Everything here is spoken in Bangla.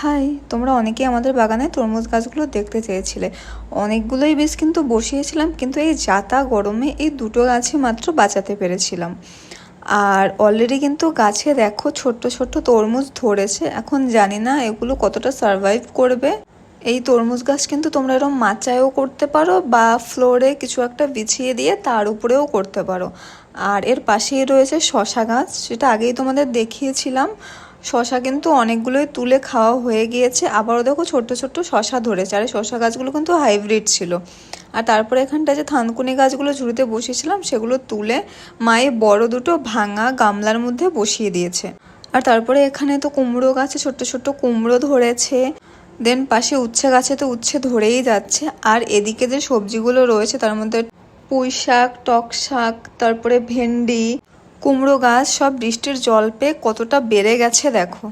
হাই, তোমরা অনেকেই আমাদের বাগানে তরমুজ গাছগুলো দেখতে চেয়েছিলে। অনেকগুলোই বেশ কিন্তু বসিয়েছিলাম, কিন্তু এই জাতা গরমে এই দুটো গাছই মাত্র বাঁচাতে পেরেছিলাম। আর অলরেডি কিন্তু গাছে দেখো ছোট্ট ছোট্ট তরমুজ ধরেছে, এখন জানি না এগুলো কতটা সারভাইভ করবে। এই তরমুজ গাছ কিন্তু তোমরা এরকম মাচায়ও করতে পারো বা ফ্লোরে কিছু একটা বিছিয়ে দিয়ে তার উপরেও করতে পারো। আর এর পাশেই রয়েছে শশা গাছ, সেটা আগেই তোমাদের দেখিয়েছিলাম। শশা কিন্তু অনেকগুলোই তুলে খাওয়া হয়ে গিয়েছে। আবারও দেখো ছোট্ট ছোট্ট শশা ধরেছে। আর শশা গাছগুলো কিন্তু হাইব্রিড ছিল। আর তারপরে এখানটা যে থানকুনি গাছগুলো ঝুড়িতে বসিয়েছিলাম, সেগুলো তুলে মায়ে বড় দুটো ভাঙা গামলার মধ্যে বসিয়ে দিয়েছে। আর তারপরে এখানে তো কুমড়ো গাছে ছোট্ট ছোট্ট কুমড়ো ধরেছে। দেন পাশে উচ্ছে গাছে তো উচ্ছে ধরেই যাচ্ছে। আর এদিকে যে সবজিগুলো রয়েছে, তার মধ্যে পুঁই শাক টক শাক, তারপরে ভেন্ডি কুমড়ো গাছ সব বৃষ্টির জল পেয়ে কতটা বেড়ে গেছে দেখো।